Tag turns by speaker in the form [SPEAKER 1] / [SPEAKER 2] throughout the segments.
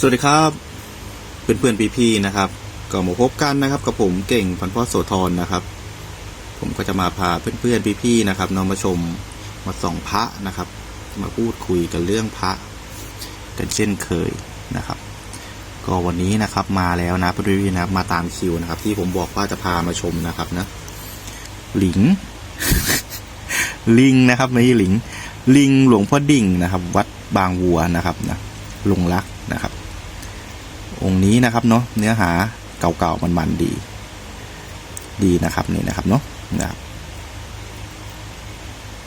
[SPEAKER 1] สวัสดีครับเพื่อนเพื่อนๆพี่ๆนะครับ ก็มาพบกันนะครับ กับผมเก่งพันพ่อโสธรนะครับ ผมก็จะมาพาเพื่อนเพื่อนๆพี่ๆนะครับน้องมาชมมาส่องพระนะครับ มาพูดคุยกันเรื่องพระ กันเช่นเคยนะครับ ก็วันนี้นะครับมาแล้วนะเพื่อนๆนะมาตามคิวนะครับ ที่ผมบอกว่าจะพามาชมนะครับนะหลิง ลิงนะครับไม่ใช่หลิง ลิงหลวงพ่อดิ่งนะครับ วัดบางวัวนะครับนะลงรักนะครับ องค์นี้นะครับเนาะเนื้อหาเก่าๆมันๆดี ดีนะครับนี่นะครับเนาะนะครับ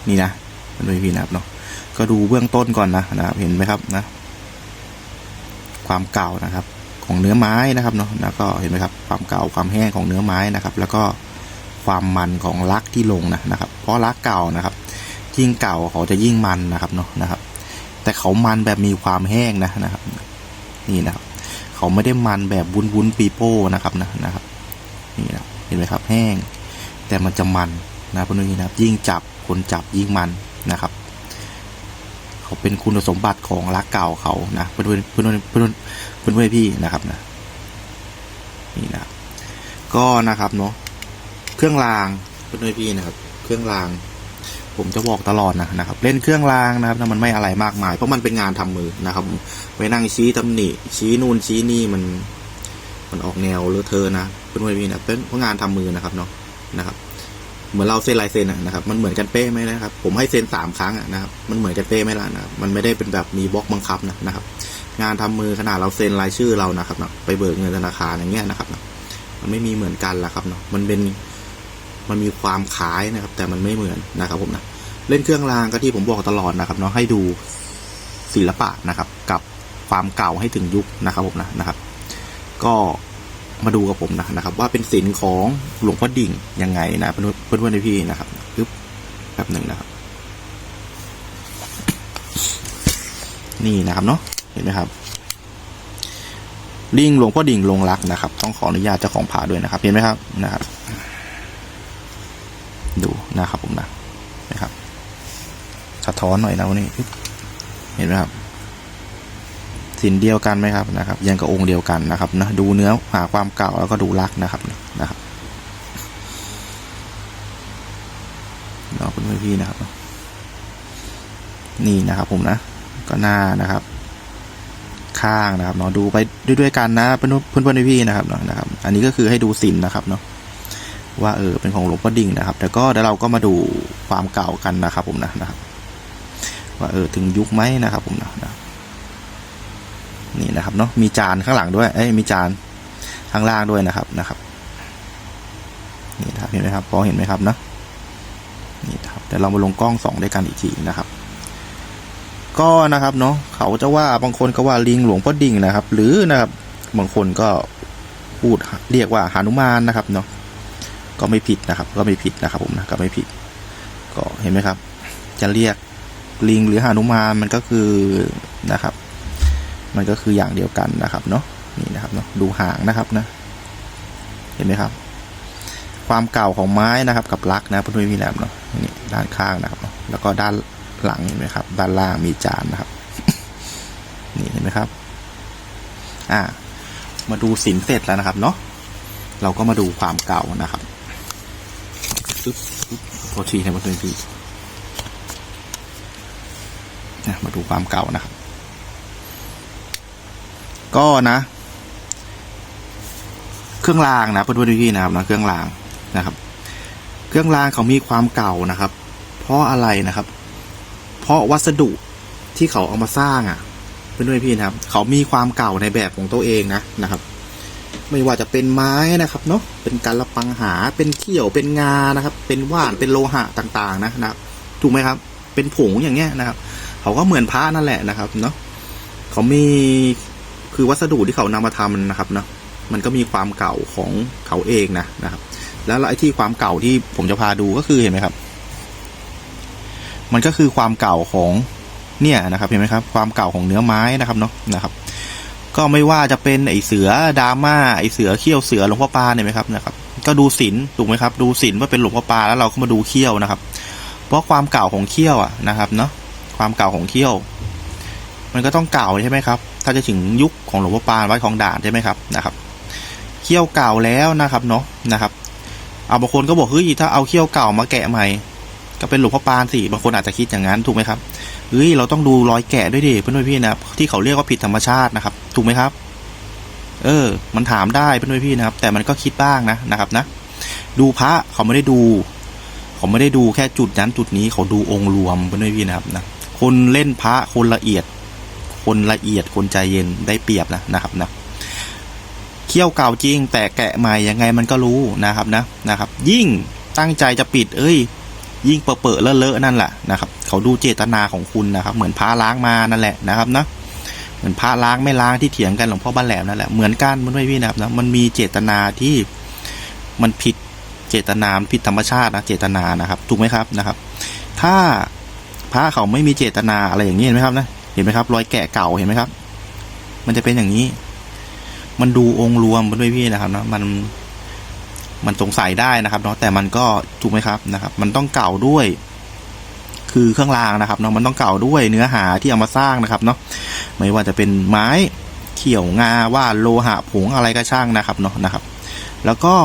[SPEAKER 1] นี่นะมันไม่พี่นะครับเนาะก็ดูเบื้องต้นก่อนนะนะครับเห็นไหมครับนะ ความเก่านะครับ ของเนื้อไม้นะครับเนาะแล้วก็เห็นไหมครับ ความเก่าความแห้งของเนื้อไม้นะครับ แล้วก็ความมันของลักที่ลงนะนะครับ เพราะลักเก่านะครับ ยิ่งเก่าเขาจะยิ่งมันนะครับเนาะนะครับ แต่เขามันแบบมีความแห้งนะนะครับ นี่นะครับ เขาไม่ได้มันแบบวุ้นวุ้นปีโป้นะครับนะนะครับนี่นะเห็นไหมครับแห้ง แต่มันจะมันนะเพื่อนๆนะครับ ยิ่งจับคนจับยิ่งมันนะครับ เขาเป็นคุณสมบัติของรักเก่าเขานะเพื่อนเพื่อนเพื่อนเพื่อนเพื่อนพี่นะครับนะนี่นะก็นะครับเนาะเครื่องรางเพื่อนๆพี่นะครับ เครื่องราง ผมจะบอกตลอดนะนะครับ เล่นเครื่องรางนะครับถ้ามันไม่อะไรมากมาย เพราะมันเป็นงานทำมือนะครับไปนั่งชี้ตำหนิ ชี้นู่นชี้นี่มัน มันออกแนวเลอะเทอะนะเพื่อนๆพี่นะเป็นเพราะงานทำมือนะครับเนาะนะครับ เหมือนเราเซ็นลายเซ็นนะครับ มันเหมือนกันเป๊ะไหมนะครับ ผมให้เซ็นสามครั้งนะครับ มันเหมือนกันเป๊ะไหมล่ะนะครับมันไม่ได้เป็นแบบมีบล็อกบังคับนะนะครับ งานทำมือขนาดเราเซ็นรายชื่อเรานะครับเนาะไปเบิกเงินธนาคารอย่างเงี้ยนะครับเนาะมันไม่มีเหมือนกันละครับเนาะมันเป็น มันมีความคล้ายนะครับ แต่มันไม่เหมือนนะครับผมนะเล่นเครื่องรางก็ที่ผมบอกตลอดนะครับเนาะให้ดูศิลปะนะครับ กับความเก่าให้ถึงยุคนะครับผมนะนะครับ ก็มาดูกับผมนะนะครับ ว่าเป็นศิลป์ของหลวงพ่อดิ่งยังไงนะเพื่อนเพื่อนพี่นะครับปึ๊บแป๊บหนึ่งนะครับ นี่นะครับเนาะเห็นไหมครับลิงหลวงพ่อดิ่งลงรักนะครับ ต้องขออนุญาตเจ้าของผาด้วยนะครับ เห็นไหมครับนะครับ นะครับผมนะนะครับ สะท้อนหน่อยนะวันนี้เห็นไหมครับสินเดียวกันไหมครับนะครับ ยังกับองค์เดียวกันนะครับนะดูเนื้อหาความเก่าแล้วก็ดูรักนะครับนะครับเราเป็นพี่นะครับ นี่นะครับผมนะ ก็หน้านะครับ ข้างนะครับเนาะดูไปด้วยด้วยกันนะเพื่อนเพื่อนเพื่อนพี่ๆนะครับเนาะนะครับ อันนี้ก็คือให้ดูสินนะครับเนาะ ว่าเออเป็นของหลวงพ่อดิ่งนะครับ แต่ก็เดี๋ยวเราก็มาดูความเก่ากันนะครับ ผมนะนะครับ ว่าเออถึงยุคไหมนะครับ ผมนะนะนี่นะครับเนาะมีจานข้างหลังด้วยเอ้ยมีจานข้างล่างด้วยนะครับนะครับนี่นะครับเห็นไหมครับพอเห็นไหมครับเนาะนี่ครับเดี๋ยวเรามาลงกล้องสองด้วยกันอีกทีนะครับ ก็นะครับเนาะเขาจะว่าบางคนก็ว่าลิงหลวงพ่อดิ่งนะครับ หรือนะครับบางคนก็พูดเรียกว่าหานุมานนะครับเนาะ ก็ไม่ผิดนะครับ ก็ไม่ผิดนะครับผมนะก็ไม่ผิด ก็เห็นไหมครับ จะเรียกลิงหรือหานุมานมันก็คือนะครับ มันก็คืออย่างเดียวกันนะครับเนาะนี่นะครับเนาะดูหางนะครับนะ เห็นไหมครับ ความเก่าของไม้นะครับ กับลักนะพื่อนๆพี่แหลมเนาะนี่ด้านข้างนะครับเนาะแล้วก็ด้านหลังเห็นไหมครับ ด้านล่างมีจานนะครับ นี่เห็นไหมครับ อ่า มาดูสินเสร็จแล้วนะครับเนาะเราก็มาดูความเก่านะครับ ปึ๊บปึ๊บโทษทีนะเพื่อนๆพี่นะมาดูความเก่านะครับ ก็นะ เครื่องรางนะเพื่อนๆพี่นะครับนะเครื่องรางนะครับ เครื่องรางเขามีความเก่านะครับ เพราะอะไรนะครับ เพราะวัสดุที่เขาเอามาสร้างอะเพื่อนๆพี่นะครับ เขามีความเก่าในแบบของตัวเองนะนะครับ ไม่ว่าจะเป็นไม้นะครับเนาะเป็นการละปังหาเป็นเขี้ยวเป็นงานะครับ เป็นว่านเป็นโลหะต่างๆนะนะครับถูกไหมครับ เป็นผงอย่างเงี้ยนะครับ เขาก็เหมือนพระนั่นแหละนะครับเนาะเขามีคือวัสดุที่เขานำมาทำนะครับเนาะมันก็มีความเก่าของเขาเองนะนะครับ แล้วไอ้ที่ความเก่าที่ผมจะพาดูก็คือเห็นไหมครับ มันก็คือความเก่าของเนี่ยนะครับ เห็นไหมครับ ความเก่าของเนื้อไม้นะครับเนาะนะครับ ก็ไม่ว่าจะเป็นไอเสือดราม่าไอเสือเขี้ยวเสือหลวงพ่อปลาเนี่ยไหมครับนะครับ ก็ดูศิลถูกไหมครับ ดูศิลว่าเป็นหลวงพ่อปลาแล้วเราก็มาดูเขี้ยวนะครับ เพราะความเก่าของเขี้ยวอะนะครับเนาะความเก่าของเขี้ยว มันก็ต้องเก่าใช่ไหมครับ ถ้าจะถึงยุคของหลวงพ่อปลานวัดคลองด่านใช่ไหมครับนะครับเขี้ยวเก่าแล้วนะครับเนาะนะครับเอาบางคนก็บอกเฮ้ยถ้าเอาเขี้ยวเก่ามาแกะใหม่ก็เป็นหลวงพ่อปานสิบางคนอาจจะคิดอย่างนั้นถูกไหมครับ เฮ้ยเราต้องดูรอยแกะด้วยดิเพื่อนพี่นะครับที่เขาเรียกว่าผิดธรรมชาตินะครับ ถูกไหมครับ เออ มันถามได้เพื่อนพี่นะครับ แต่มันก็คิดบ้างนะนะครับนะ ดูพระเขาไม่ได้ดูเขาไม่ได้ดูแค่จุดนั้นจุดนี้เขาดูองค์รวมเพื่อนพี่นะครับนะคนเล่นพระคนละเอียด คนละเอียดคนใจเย็นได้เปรียบนะนะครับนะเขี้ยวเก่าจริงแต่แกะใหม่ยังไงมันก็รู้นะครับนะนะครับ ยิ่งตั้งใจจะปิด เอ้ย ยิ่งเปอะๆเลอะๆนั่นแหละนะครับ เขาดูเจตนาของคุณนะครับ เหมือนพระล้างมานั่นแหละนะครับนะเหมือนพระล้างไม่ล้างที่เถียงกันหลวงพ่อบ้านแหลมนั่นแหละเหมือนกันมันไม่พี่นะครับนะมันมีเจตนาที่มันผิดเจตนามผิดธรรมชาตินะเจตนานะครับ ถูกไหมครับนะครับ ถ้าพระเขาไม่มีเจตนาอะไรอย่างนี้เห็นไหมครับนะเห็นไหมครับ รอยแกะเก่าเห็นไหมครับ มันจะเป็นอย่างนี้ มันดูองค์รวมมันด้วยพี่นะครับนะมัน มันสงสัยได้นะครับเนาะแต่มันก็ถูกไหมครับนะครับ มันต้องเก่าด้วย คือเครื่องรางนะครับเนาะมันต้องเก่าด้วยเนื้อหาที่เอามาสร้างนะครับเนาะไม่ว่าจะเป็นไม้เขี่ยวงาว่าดโลหะผงอะไรก็ช่างนะครับเนาะนะครับ แล้วก็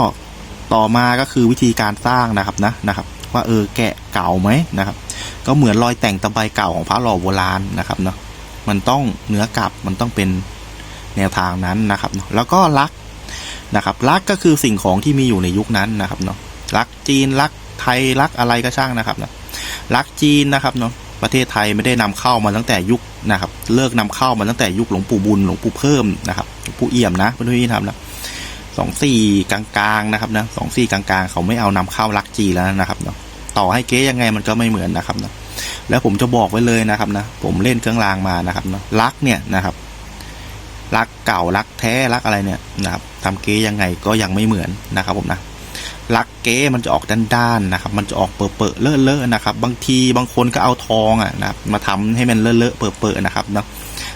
[SPEAKER 1] ต่อมาก็คือวิธีการสร้างนะครับนะนะครับ ว่าเออแกะเก่าไหมนะครับ ก็เหมือนรอยแต่งตะไบเก่าของพระหล่อโบราณนะครับเนาะมันต้องเนื้อกลับมันต้องเป็นแนวทางนั้นนะครับ แล้วก็ลัก นะครับลักก็คือสิ่งของที่มีอยู่ในยุคนั้นนะครับเนาะลักจีนลักไทยลักอะไรก็ช่างนะครับเนาะลักจีนนะครับเนาะประเทศไทยไม่ได้นำเข้ามาตั้งแต่ยุคนะครับ เลิกนำเข้ามาตั้งแต่ยุคหลวงปู่บุญหลวงปู่เพิ่มนะครับหลวงปู่เอี่ยมนะเพื่อนๆที่ทำนะสองสี่กลางๆนะครับนะสองสี่กลางๆ เขาไม่เอานำเข้าลักจีแล้วนะครับเนาะต่อให้เก๊ยังไงมันก็ไม่เหมือนนะครับเนาะแล้วผมจะบอกไว้เลยนะครับนะผมเล่นเครื่องรางมานะครับเนาะลักเนี่ยนะครับ ลักเก่าลักแท้ลักอะไรเนี่ยนะครับทำเก๊ยังไงก็ยังไม่เหมือนนะครับผมนะลักเก๊มันจะออกด้านๆนะครับ มันจะออกเปรอะๆเลอะๆนะครับ บางทีบางคนก็เอาทองอะนะมาทำให้มันเลอะๆเปรอะๆนะครับเนาะ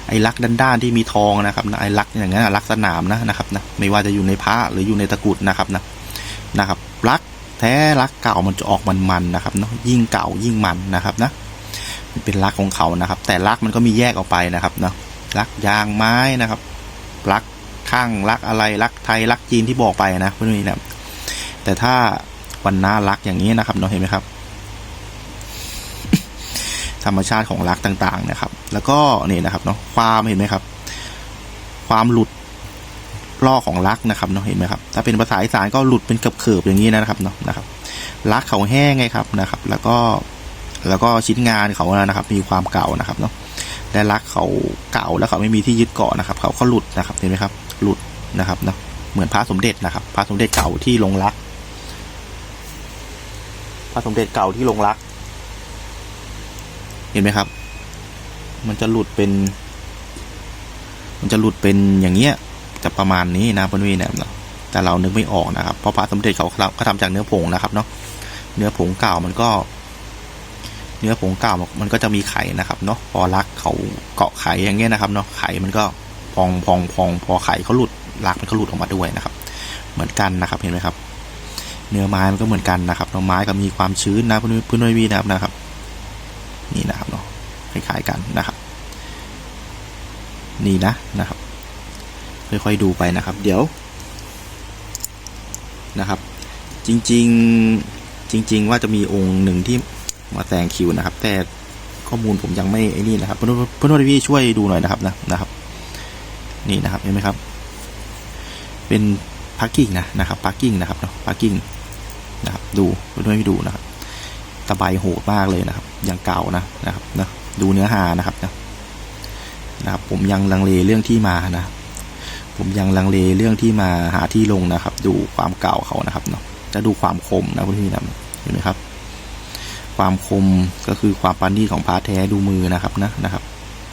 [SPEAKER 1] ไอ้ลักด้านๆที่มีทองนะครับนะไอ้ลักอย่างนั้นนะลักสนามนะนะครับนะไม่ว่าจะอยู่ในพระหรืออยู่ในตะกุดนะครับนะนะครับลักแท้ลักเก่ามันจะออกมันๆนะครับเนาะยิ่งเก่ายิ่งมันนะครับนะมันเป็นลักของเขานะครับ แต่ลักมันก็มีแยกออกไปนะครับเนาะ ลักยางไม้นะครับลักข้างลักอะไรลักไทยลักจีนที่บอกไปนะเพื่อนๆนะแต่ถ้าวันหน้าลักอย่างนี้นะครับเนาะเห็นไหมครับ ธรรมชาติของลักต่างๆนะครับ แล้วก็นี่นะครับเนาะความเห็นไหมครับ ความหลุดลอกของลักนะครับเนาะเห็นไหมครับ ถ้าเป็นภาษาอีสานก็หลุดเป็นเขือบๆอย่างนี้นะครับเนาะนะครับลักเขาแห้งไงครับนะครับ แล้วก็แล้วก็ชิ้นงานเขานะครับ มีความเก่านะครับเนาะ และลักเขาเก่าแล้วเขาไม่มีที่ยึดเกาะนะครับ เขาก็หลุดนะครับเห็นไหมครับ หลุดนะครับเนาะเหมือนพระสมเด็จนะครับ พระสมเด็จเก่าที่ลงลัก พระสมเด็จเก่าที่ลงลัก เห็นไหมครับ มันจะหลุดเป็น มันจะหลุดเป็นอย่างเงี้ยจะประมาณนี้นะพื่นๆนะเนะแต่เรานึกไม่ออกนะครับเพราะพระสมเด็จเขาเขาทำจากเนื้อผงนะครับเนาะเนื้อผงเก่ามันก็ เนื้อผงเก่ามันก็จะมีไข่นะครับเนาะพอรักเขาเกาะไข่อย่างเงี้ยนะครับเนาะไข่มันก็พองพองพองพอไข่เขาหลุดรักมันก็หลุดออกมาด้วยนะครับ เหมือนกันนะครับเห็นไหมครับ เนื้อไม้มันก็เหมือนกันนะครับเนื้อไม้ก็มีความชื้นนะพื่อนพื่อนๆนะครับนะครับ นี่นะครับเนาะคล้ายๆกันนะครับ นี่นะนะครับค่อยๆดูไปนะครับ เดี๋ยวนะครับ จริง ๆ จริง ๆ ว่าจะมีองค์หนึ่งที่ มาแซงคิวนะครับ แต่ข้อมูลผมยังไม่ไอ้นี่นะครับเพื่อนๆเพื่อนๆพี่ช่วยดูหน่อยนะครับนะนะครับ นี่นะครับเห็นไหมครับ เป็นพาร์กิ้งนะนะครับพาร์กิ้งนะครับเนาะพาร์กิ้งนะครับ ดูเพื่อนๆพี่ดูนะครับตะไบโหดมากเลยนะครับอย่างเก่านะนะครับนะดูเนื้อหานะครับนะนะครับผมยังลังเลเรื่องที่มานะ ผมยังลังเลเรื่องที่มาหาที่ลงนะครับ ดูความเก่าเขานะครับเนาะจะดูความคมนะพี่นะเห็นไหมครับ ความคมก็คือความปานนีตของพาแท้ดูมือนะครับนะนะครับ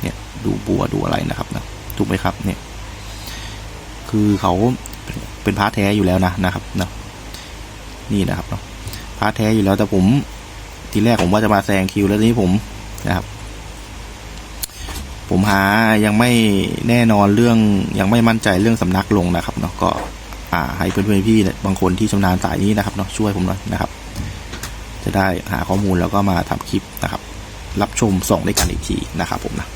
[SPEAKER 1] เนี่ยดูบัวดูอะไรนะครับนะถูกไหมครับเนี่ย คือเขาเป็นพาแท้อยู่แล้วนะนะครับเนาะนี่นะครับเนาะพาแท้อยู่แล้วแต่ผมทีแรกผมว่าจะมาแซงคิวแล้วทีนี้ผมนะครับ ผมหายังไม่แน่นอนเรื่องยังไม่มั่นใจเรื่องสำนักลงนะครับเนาะก็ อ่าให้เพื่อนๆพี่บางคนที่ชำนาญสายนี้นะครับเนาะช่วยผมหน่อยนะครับ จะได้หาข้อมูลแล้วก็มาทำคลิปนะครับ รับชมส่งด้วยกันอีกทีนะครับผมนะ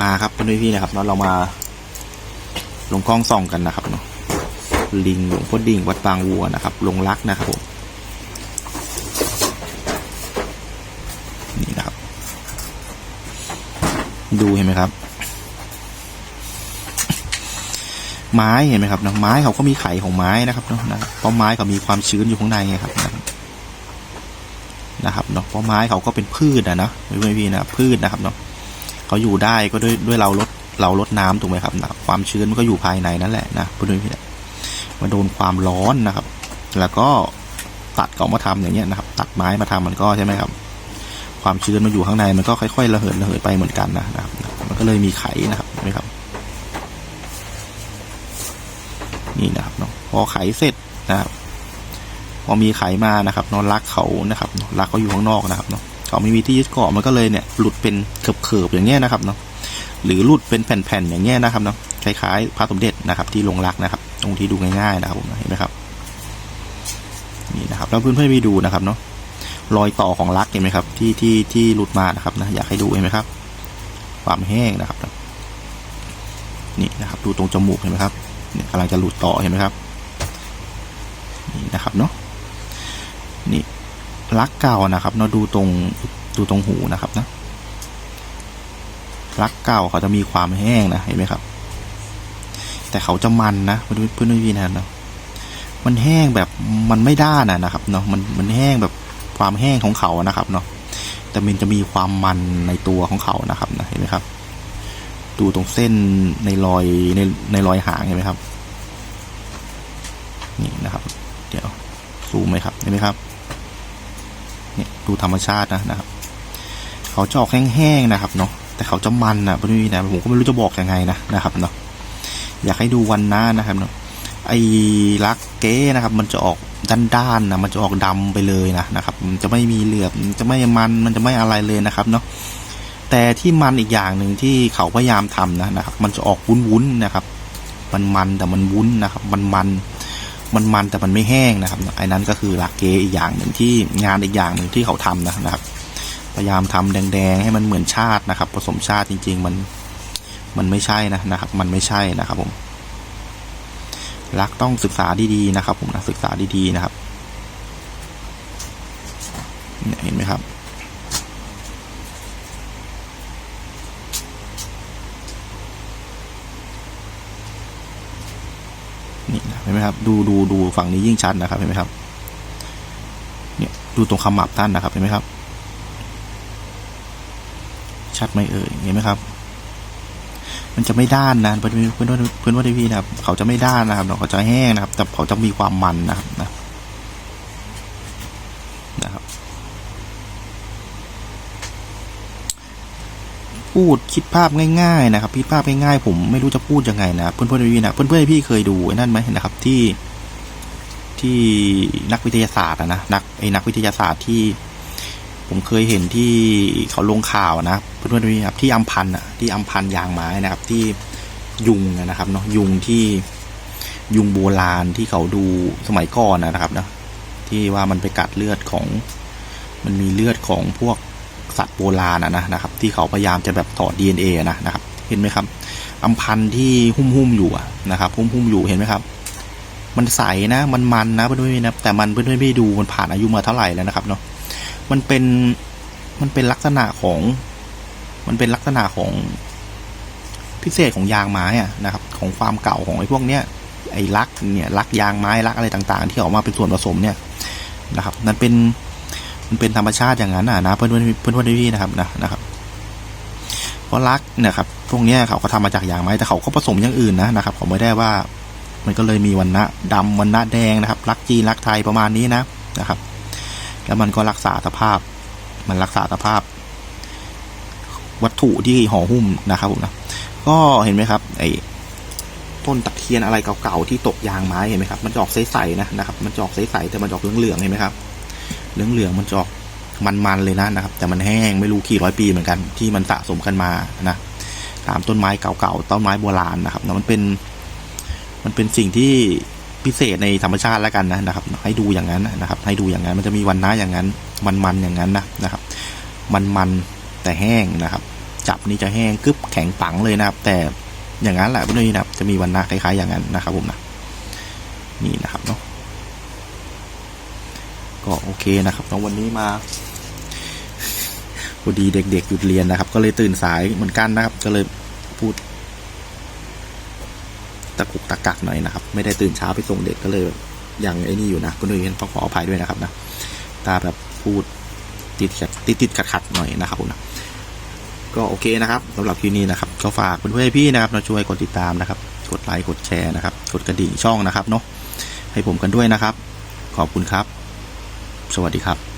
[SPEAKER 1] มาครับเพื่อนๆพี่นะครับเนาะเรามาลงกล้องส่องกันนะครับเนาะลิงหลวงพ่อดิ่งวัดบางวัวนะครับ ลงรักนะครับผมนี่นะครับ ดูเห็นไหมครับ ไม้เห็นไหมครับนะไม้เขาก็มีไข่ของไม้นะครับเนาะนะเพราะไม้เขามีความชื้นอยู่ข้างในไงครับนะครับ นะครับเนาะเพราะไม้เขาก็เป็นพืชนะนะไม่ไม่พี่นะพืชนะครับเนาะเขาอยู่ได้ก็ด้วยด้วยเราลดเราลดน้ำถูกไหมครับนะความชื้นมันก็อยู่ภายในนั่นแหละนะเพื่อนพี่นะมาโดนความร้อนนะครับ แล้วก็ตัดเขามาทำอย่างเงี้ยนะครับ ตัดไม้มาทำมันก็ใช่ไหมครับ ความชื้นมันอยู่ข้างในมันก็ค่อยๆระเหิดระเหยไปเหมือนกันนะนะครับ มันก็เลยมีไข่นะครับนไหมครับ นี่นะครับเนาะพอไข่เสร็จนะครับ พอมีไขมานะครับนอนรักเขานะครับรักเขาอยู่ข้างนอกนะครับเนาะเขาไม่มีที่ยึดเกาะมันก็เลยเนี่ยหลุดเป็นเขิบๆอย่างเงี้ยนะครับเนาะหรือหลุดเป็นแผ่นๆอย่างเงี้ยนะครับเนาะคล้ายๆพระสมเด็จนะครับที่ลงรักนะครับ ตรงที่ดูง่ายๆนะครับผมเห็นไหมครับนี่นะครับแล้วเพื่อนๆไปดูนะครับเนาะรอยต่อของรักเห็นไหมครับ ที่ที่ที่หลุดมานะครับนะอยากให้ดูเห็นไหมครับ ความแห้งนะครับ นี่นะครับ ดูตรงจมูกเห็นไหมครับเนี่ยกำลังจะหลุดต่อเห็นไหมครับนี่นะครับเนาะ นี่ลักเก่านะครับเนาะดูตรงดูตรงหูนะครับนะลักเก่าเขาจะมีความแห้งนะเห็นไหมครับ แต่เขาจะมันนะเพื่อนเพื่อนพี่นะเนาะมันแห้งแบบมันไม่ด้านนะนะครับเนาะมันมันแห้งแบบความแห้งของเขานะครับเนาะแต่มันจะมีความมันในตัวของเขานะครับนะเห็นไหมครับ ดูตรงเส้นในรอยในในรอยหางเห็นไหมครับ นี่นะครับ เดี๋ยวซูมไหมครับเห็นไหมครับ เนี่ยดูธรรมชาตินะนะครับ เขาจะออกแห้งๆนะครับเนาะแต่เขาจะมันนะพี่นะผมก็ไม่รู้จะบอกยังไงนะนะครับเนาะอยากให้ดูวันหน้านะครับเนาะไอ้ลักเก้นะครับ มันจะออกด้านๆนะมันจะออกดำไปเลยนะนะครับ มันจะไม่มีเหลือบจะไม่มันมันจะไม่อะไรเลยนะครับเนาะแต่ที่มันอีกอย่างหนึ่งที่เขาพยายามทำนะนะครับ มันจะออกวุ้นๆนะครับ มันมันแต่มันวุ้นนะครับ มันมัน มันมันแต่มันไม่แห้งนะครับไอ้นั้นก็คือลักเกอีกอย่างหนึ่งที่งานอีกอย่างหนึ่งที่เขาทำนะนะครับ พยายามทำแดงๆ ให้มันเหมือนชาตินะครับ ผสมชาติจริง ๆ มันมันไม่ใช่นะนะครับ มันไม่ใช่นะครับผมรักต้องศึกษาดีๆนะครับ ผมนะศึกษาดีๆนะครับเห็นไหมครับ นี่นะเห็นไหมครับ ดูดูดูฝั่งนี้ยิ่งชัดนะครับเห็นไหมครับ เนี่ยดูตรงขมับท่านนะครับเห็นไหมครับ ชัดไหมเอ่ยเห็นไหมครับ มันจะไม่ด้านนะเพื่อนเพื่อนเพื่อนว่าได้พี่นะครับ เขาจะไม่ด้านนะครับเขาจะแห้งนะครับ แต่เขาจะมีความมันนะครับนะนะครับ พูดคิดภาพง่ายๆนะครับคิดภาพง่ายๆผมไม่รู้จะพูดยังไงนะเพื่อนเพื่อนพี่นะเพื่อนเพื่อนพี่เคยดูไอ้นั่นไหมนะครับที่ที่นักวิทยาศาสตร์นะนักไอ้นักวิทยาศาสตร์ที่ ผมเคยเห็นที่เขาลงข่าวนะเพื่อนๆพี่ครับที่อัมพันธ์อะที่อัมพันธ์ยางไม้นะครับ ที่ยุงนะครับเนาะยุงที่ยุงโบราณที่เขาดูสมัยก่อนนะครับเนาะที่ว่ามันไปกัดเลือดของ มันมีเลือดของพวก สัตว์โบราณนะนะครับ ที่เขาพยายามจะแบบถอด DNA นะนะครับ เห็นไหมครับอัมพันธ์ที่หุ้มหุ้มอยู่นะครับ หุ้มหุ้มอยู่เห็นไหมครับ มันใสนะ มันมันนะเพื่อนๆนะแต่มันเพื่อนๆพี่ดูมันผ่านอายุมาเท่าไหร่แล้วนะครับเนาะมันเป็นมันเป็นลักษณะของ มันเป็นลักษณะของพิเศษของยางไม้อะนะครับ ของความเก่าของไอ้พวกเนี้ยไอ้ลักเนี่ยลักยางไม้ลักอะไรต่าง ๆ ที่ออกมาเป็นส่วนผสมเนี่ยนะครับมันเป็น มันเป็นธรรมชาติอย่างนั้นอะนะเพื่อนเพื่อนเพื่อนเพื่อนพี่นะครับนะนะครับเพราะลักเนี่ยครับพวกเนี้ยเขาก็ทำมาจากอย่างไม้แต่เขาก็ผสมอย่างอื่นนะนะครับเขาไม่ได้ว่า มันก็เลยมีวันณะดำวันณะแดงนะครับลักจีนลักไทยประมาณนี้นะนะครับ แล้วมันก็รักษาสภาพ มันรักษาสภาพ วัตถุที่ห่อหุ้มนะครับผมนะก็เห็นไหมครับ ไอ้ต้นตะเคียนอะไรเก่าๆที่ตกยางไม้เห็นไหมครับ มันจะออกใสๆนะนะครับ มันจะออกใสๆแต่มันจะออกเหลืองๆเห็นไหมครับ เหลืองๆมันจะออกมันๆเลยนะนะครับ แต่มันแห้งไม่รู้กี่ร้อยปีเหมือนกันที่มันสะสมกันมานะตามต้นไม้เก่าๆต้นไม้โบราณนะครับแล้วมันเป็น มันเป็นสิ่งที่พิเศษในธรรมชาติแล้วกันนะนะครับ ให้ดูอย่างนั้นนะครับ ให้ดูอย่างนั้นมันจะมีวันน้าอย่างนั้น มันๆอย่างนั้นนะนะครับ มันๆแต่แห้งนะครับ จับนี่จะแห้งกึบแข็งปังเลยนะครับ แต่อย่างนั้นแหละเพื่อนๆนะครับจะมีวันน้าคล้ายๆอย่างนั้นนะครับ ผมนะนี่นะครับเนาะ ก็โอเคนะครับเนาะวันนี้มาพอดีเด็กๆหยุดเรียนนะครับ ก็เลยตื่นสายเหมือนกันนะครับ ก็เลยพูดตะกุกตะกักหน่อยนะครับ ไม่ได้ตื่นเช้าไปส่งเด็กก็เลยแบบยังไอ้นี่อยู่นะก็เลยต้องขออภัยด้วยนะครับนะตาแบบพูดติดขัดติดติดขัดขัดๆหน่อยนะครับผมนะก็โอเคนะครับสำหรับคลิปนี้นะครับ ก็ฝากเพื่อนๆพี่นะครับมาช่วยกดติดตามนะครับ กดไลค์กดแชร์นะครับ กดกระดิ่งช่องนะครับเนาะให้ผมกันด้วยนะครับ ขอบคุณครับ สวัสดีครับ